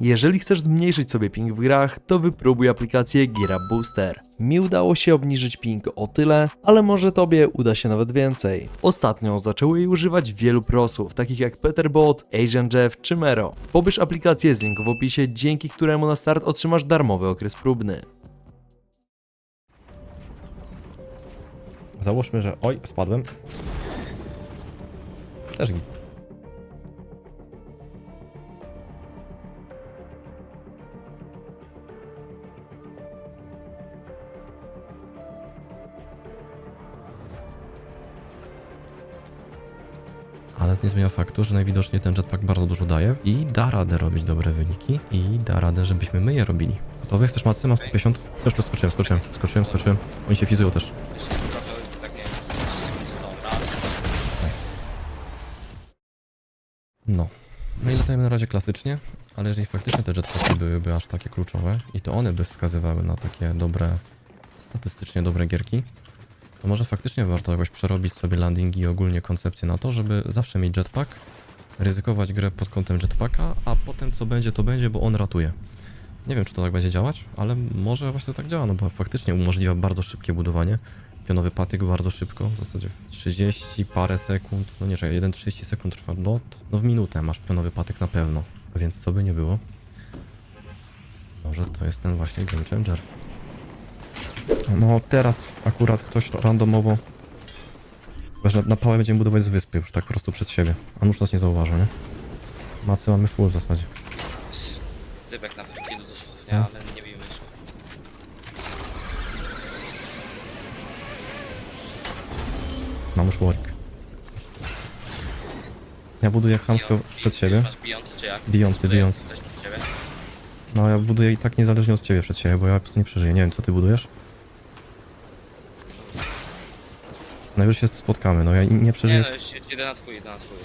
Jeżeli chcesz zmniejszyć sobie ping w grach, to wypróbuj aplikację Up Booster. Mi udało się obniżyć ping o tyle, ale może tobie uda się nawet więcej. Ostatnio zaczęło jej używać wielu prosów, takich jak Peterbot, Asian Jeff czy Mero. Pobierz aplikację z linku w opisie, dzięki któremu na start otrzymasz darmowy okres próbny. Załóżmy, że... Oj, spadłem. Też git. Nie zmienia faktu, że najwidoczniej ten jetpack bardzo dużo daje i da radę robić dobre wyniki i da radę, żebyśmy my je robili. Gotowy? Chcesz macy? Mam 150? Już tu skoczyłem, skoczyłem, skoczyłem, skoczyłem. Oni się fizują też. Jeszcze trochę, nie wiem, 3 sekundy, dobra. No. No i latajmy na razie klasycznie, ale jeżeli faktycznie te jetpacki byłyby aż takie kluczowe i to one by wskazywały na takie dobre, statystycznie dobre gierki, to może faktycznie warto jakoś przerobić sobie landingi i ogólnie koncepcję na to, żeby zawsze mieć jetpack, ryzykować grę pod kątem jetpacka, a potem co będzie, to będzie, bo on ratuje. Nie wiem, czy to tak będzie działać, ale może właśnie tak działa, no bo faktycznie umożliwia bardzo szybkie budowanie. Pionowy patyk bardzo szybko, w zasadzie w 30 parę sekund, no nie, czekaj, 1,30 sekund trwa lot, no w minutę masz pionowy patyk na pewno, więc co by nie było, może to jest ten właśnie game changer. No teraz akurat ktoś randomowo, chyba, że na pałę będziemy budować z wyspy już tak po prostu przed siebie, a nóż nas nie zauważy, nie? Macy mamy full w zasadzie. Dybek na freakidu dosłownie, No. ale nie bijmy słów. Mam już warwick. Ja buduję chamsko przed siebie. Masz bijący czy jak? Bijący, bijący. Coś przed ciebie? No ja buduję i tak niezależnie od ciebie przed siebie, bo ja po prostu nie przeżyję. Nie wiem, co ty budujesz? Najwyżej się spotkamy, no ja nie Nie przeżyję. no, już jeden na twój, jeden na twój.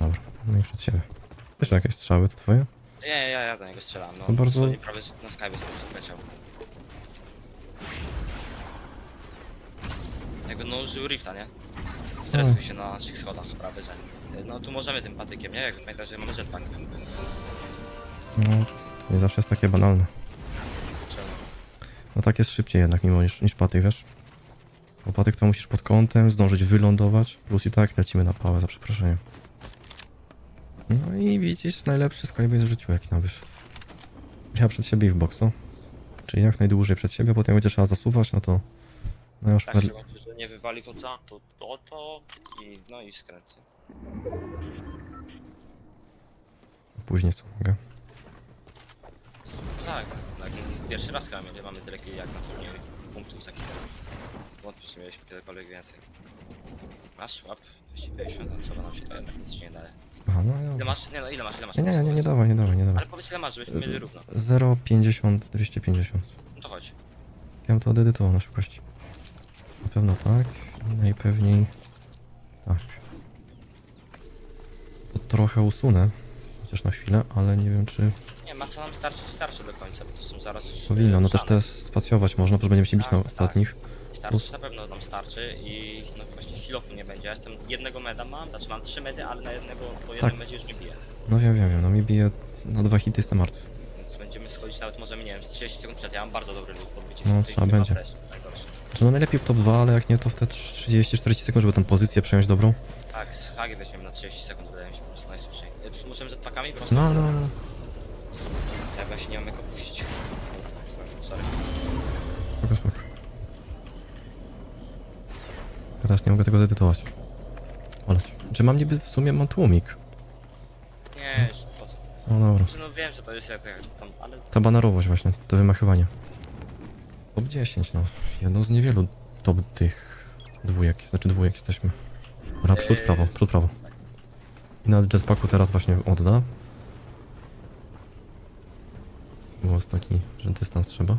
Dobra, no i przed siebie. Jeszcze jakieś strzały to twoje? Nie, ja, ja do niego strzelam, no. To bardzo- dosłownie prawie że na Skype jestem przeleciał. Jakby no użył rifta, nie? Stresuj się na naszych schodach, prawie że. No tu możemy tym patykiem, nie? Jak pamiętasz, że mamy jetpack. No, to nie zawsze jest takie banalne. No tak jest szybciej jednak mimo niż, niż patyk, wiesz? Bo patyk to musisz pod kątem zdążyć wylądować, plus i tak lecimy na pałę, za przeproszeniem. No i widzisz, najlepszy skybase w życiu jaki nam wyszedł. Ja przed siebie i w boksu. Czyli jak najdłużej przed siebie, potem będzie trzeba zasuwać, no to... No już Tak łączy, że nie wywali w ocean, to to, to i no i skręcę. później co mogę. Tak, tak. Pierwszy raz chyba nie mamy tyle killi jak na turnieju punktów za kilka. Wątpię, że mieliśmy kiedykolwiek więcej. Masz łap 250, a co nam się to jednak nic nie daje. Aha, no ja... Ile masz? Nie no, ile masz? Ile masz? Nie, nie, nie, nie, dawaj, nie dawaj, nie dawaj. Ale powiedz ile masz, żebyśmy mieli równo. 0,50, 250. No to chodź. Ja bym to odedytował na szybkości. Na pewno tak, najpewniej tak. To trochę usunę, chociaż na chwilę, ale nie wiem czy ma co nam starczy, starczy do końca, bo to są zaraz już... powinno. No też też spacjować można, bo będziemy się bić Tak, na tak. ostatnich. Starczy, na pewno nam starczy i no właśnie healofu nie będzie. Ja jestem jednego meda mam, znaczy mam trzy medy, ale na jednego po jednym Tak. medzie już nie biję. No wiem, wiem, wiem, no mi bije na dwa hity jestem martwy. Więc będziemy schodzić nawet możemy, nie wiem, z 30 sekund przed. Ja mam bardzo dobry loot podbicie. No, trzeba będzie. Znaczy no najlepiej w top 2, ale jak nie to w te 30-40 sekund, żeby tę pozycję przejąć dobrą. Tak, z Hagi weźmiemy na 30 sekund, wydaje mi się po prostu najsłyszej. Y, Możemy z jetpackami po prostu? No, no, no. Ja chyba się nie mam jak opuścić. Sorry. Spoko, spoko. Ja teraz nie mogę tego zedytować. Oleć. Czy mam niby w sumie mam tłumik? Nie, już po co? No dobra. Znaczy, no wiem, że to jest jak tam, ale Ta banarowość właśnie, to wymachywanie. Top 10, no. Jedną z niewielu top tych dwójek, znaczy dwójek jesteśmy. Dobra, przód, prawo, przód, prawo. I na jetpacku teraz właśnie odda. Głos taki, że dystans trzeba.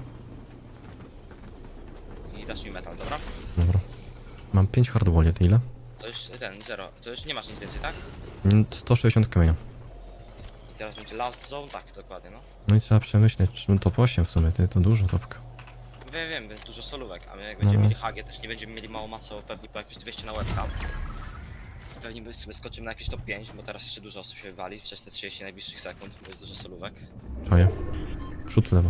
i dasz mi metal, dobra? Dobra. Mam 5 hardwallie, ty ile? To już ten, zero. To już nie masz nic więcej, tak? Mm, 160 kamienia. I teraz będzie last zone, tak, dokładnie, no. No i trzeba przemyśleć, czy top 8 w sumie, ty, to dużo topka. Wiem, wiem, więc dużo solówek, a my jak będziemy no. mieli Hagię, też nie będziemy mieli mało maco, pewnie po jakieś 200 na łeb tam. pewnie wy- wyskoczymy na jakieś top 5, bo teraz jeszcze dużo osób się wywali przez te 30 najbliższych sekund, bo jest dużo solówek. Czaję. Przód lewo.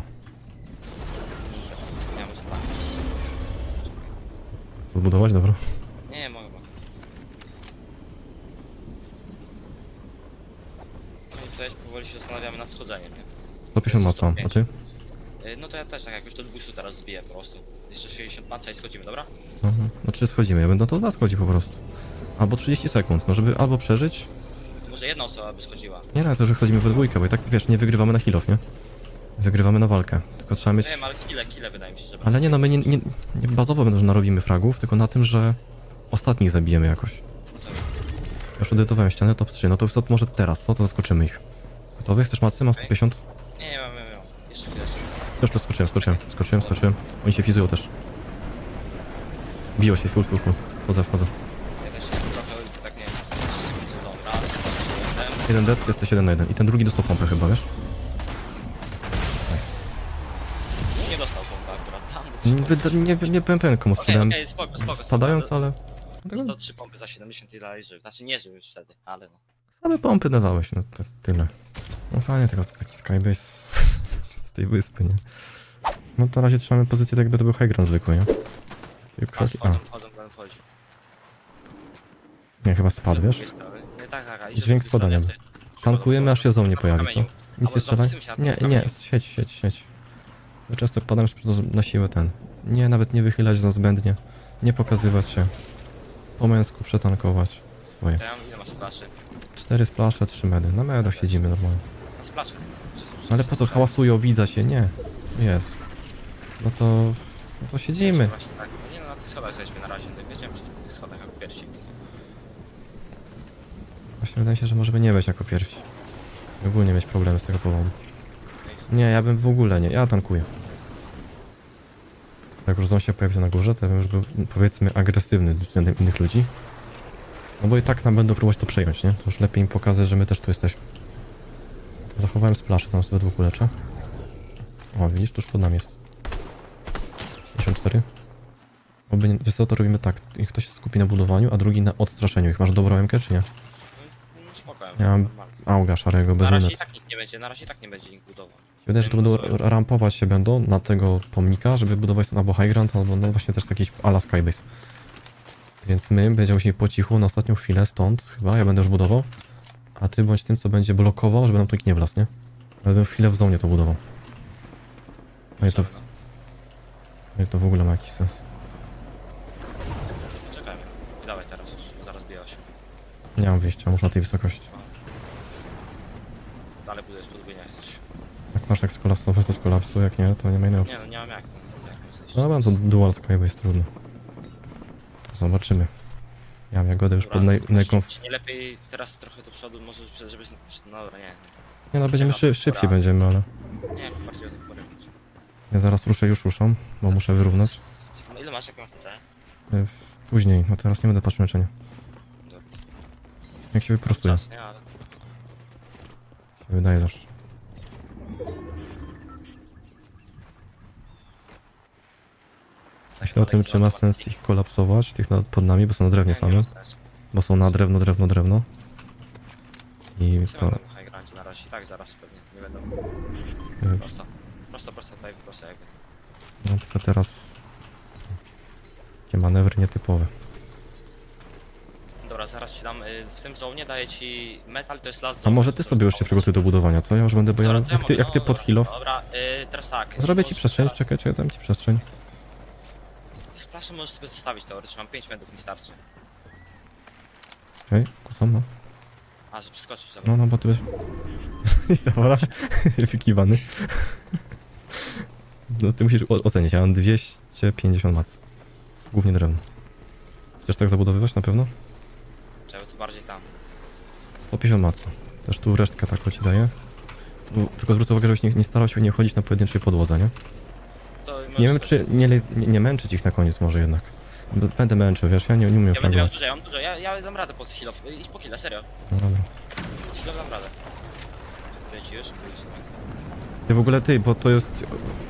Ja tak. Odbudować, dobra. Nie, mogę, mogę. No i tutaj powoli się zastanawiamy nad schodzeniem, nie? 150 maca, a ty? Y, No to ja też tak jakoś do 200 teraz zbiję po prostu. Jeszcze 60 maca i schodzimy, dobra? Mhm. Znaczy schodzimy, ja będę to dwa schodzi po prostu. Albo 30 sekund, no żeby albo przeżyć. Może jedna osoba by schodziła. Nie, no to, że chodzimy we dwójkę, bo i tak wiesz, nie wygrywamy na heal off, nie? Wygrywamy na walkę. Tylko trzeba mieć. Nie wiem, ale kile, kile wydaje mi się, że Ale nie no, my nie, nie, nie bazowo będą, że narobimy fragów, tylko na tym, że ostatnich zabijemy jakoś. Już edytowałem ścianę top 3, no to co może teraz, co? To zaskoczymy ich. Gotowy? Chcesz macy? Mam 150? Nie, nie mam, nie mam. Jeszcze chwilę. Już tu skoczyłem, skoczyłem, skoczyłem, skoczyłem. Oni się fizują też. Biją się, full, full, full. Wchodzę, wchodzę. Ja też jestem trochę, tak nie wiem, 3 sekundy dobra, ale potem Jeden dead, jesteś jeden na jeden. I ten drugi dostał pompę chyba, wiesz? Wyda, nie, nie byłem pewien komu Okej, sprzedałem. okej, spoko, spoko. Spadając, ale... Dostał 3 pompy za 70 i dalej żył. Znaczy nie żył już wtedy, ale no. Ale pompy dawałeś, no to tyle. No fajnie, tylko to taki skybase z tej wyspy, nie? No to na razie trzymamy pozycję tak jakby to był high ground zwykły, nie? I kroki... A, wchodzą, wchodzą, nie, chyba spadł, wiesz? Nie, tak, tak, tak. Dźwięk spadania. Tankujemy, aż się zoł nie pojawi, co? Nic nie strzelaj? Nie, nie, sieć, sieć, sieć. Ja często padam na siłę ten. Nie, nawet nie wychylać za zbędnie. Nie pokazywać się. Po męsku przetankować swoje. Ja mam ile masz splaszy? Cztery splasze, trzy medy. Na medach siedzimy normalnie. Na splaszy. Ale po co hałasują, widza się? Nie. Jest. No to... No to siedzimy. Właśnie tak. No Nie no, na tych schodach jesteśmy na razie, tak wiedziałem, że na tych schodach jako pierwsi. Właśnie wydaje się, że możemy nie być jako pierwsi. Ogólnie mieć problemy z tego powodu. Nie, ja bym w ogóle nie. Ja tankuję. Jak już się pojawi na górze, to ja bym już był, powiedzmy, agresywny względem innych ludzi. No bo i tak nam będą próbować to przejąć, nie? To już lepiej im pokazać, że my też tu jesteśmy. Zachowałem splaszę, tam sobie dwóch uleczę. O, widzisz, tuż pod nami jest. 54. Oby nie, wiesz co, to robimy tak. I ktoś się skupi na budowaniu, a drugi na odstraszeniu ich. Masz dobrą MK, czy nie? No, spokojnie, Ja mam normalnie. Auga szarego, bez Na razie i tak nikt nie będzie, na razie i tak nie będzie nikt budował. Wydaje że to będą r- rampować się będą na tego pomnika, żeby budować stąd albo high ground, albo no właśnie też jakiś ala skybase. Więc my będziemy musieli po cichu na ostatnią chwilę stąd chyba, ja będę już budował, a ty bądź tym, co będzie blokował, żeby nam tu nikt nie wlazł, nie? Bym chwilę w zonie to budował. No i to, no i to w ogóle ma jakiś sens. Czekajmy. I dawaj teraz już, zaraz biją się. Nie mam wyjścia, muszę na tej wysokości. Dalej budujesz podwójnie jak chcesz. Jak masz jak skolapsować, to skolapsuj, jak nie, to nie ma innej opcji. Nie no, nie mam jak. no, jak mam to dual skybase, trudno. Zobaczymy. Ja mam jagodę już pod naj, najkonf... Nie lepiej teraz trochę do przodu, może żeby... No dobra, nie. Nie no, będziemy szy, szybciej będziemy, ale... Nie, nie bardziej o tym porywać. Ja zaraz ruszę, już ruszam, bo muszę wyrównać. No ile masz, jaką? Y, Później, no teraz nie będę patrzył. Dobra. Jak się wyprostuje, Czas, nie, ale... się wydaje zawsze. Myślę o tym, czy ma sens ich kolapsować, tych nad, pod nami, bo są na drewnie samym. Bo są na drewno, drewno, drewno. I To... to... High groundzie na razie, tak, zaraz pewnie, nie będą. y, Prosto. Prosto, prosto, tutaj, prosto jakby. No tylko teraz... Takie manewry nietypowe. Ci dam, y, w tym zonie daję ci metal, to jest last A zone. może ty sobie już się przygotuj do budowania, co? Ja już będę, bo ja, Dobra, to jak ty, mogę, jak ty no, pod heal off, Dobra, y, teraz tak. Zrobię ci możesz przestrzeń, czekaj, czekaj, dam ci przestrzeń. Splasze możesz sobie zostawić teoretycznie, mam 5 metrów, mi starczy. Okej, kucam, no. A, że przeskoczysz, dobra. No, no, bo jest... I dobra, wykiwany. No ty musisz o- ocenić, ja mam 250 mac. Głównie drewno. Chcesz tak zabudowywać na pewno? Bardziej tam. 150 mac. Też tu resztkę taką ci daję. Tu- Tylko zwrócę uwagę, żebyś nie, nie starał się nie chodzić na pojedynczej podłodze, nie? To Nie wiem, czy nie, nie, nie męczyć ich na koniec może jednak. B- Będę męczył, wiesz, ja nie, nie umiem Ja będę miał fragować. dużo, ja mam dużo, ja, ja dam radę pod heal Idź po heal'a, serio. No dobra. Pod dam radę. Ci już? Tak. Ty w ogóle ty, bo to jest...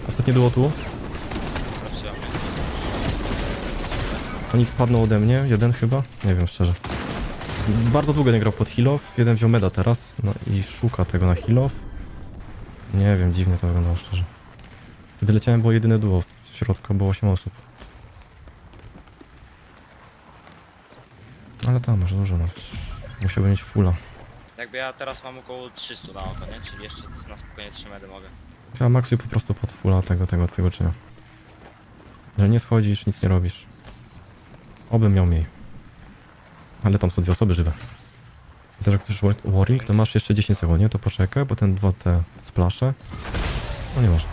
Ostatnie było tu. Sprawdziłem. Oni padną ode mnie, jeden chyba? Nie wiem szczerze. Bardzo długo nie grał pod heal off. Jeden wziął meda teraz no i szuka tego na heal off. Nie wiem, dziwnie to wyglądało szczerze. Gdy leciałem było jedyne duo, w środku było 8 osób. Ale tam masz dużo, no. Musiałby mieć fulla. Jakby ja teraz mam około 300 na oko, nie? Czyli jeszcze na spokojnie 3 medy mogę. Ja maksuj po prostu pod fulla tego, tego twojego czynia. Że nie schodzisz, nic nie robisz. Obym miał mniej. Ale tam są dwie osoby żywe. I Też jak chcesz war- warring, to masz jeszcze 10 sekund, nie? To poczekaj, bo ten dwa te splasze. No nie masz.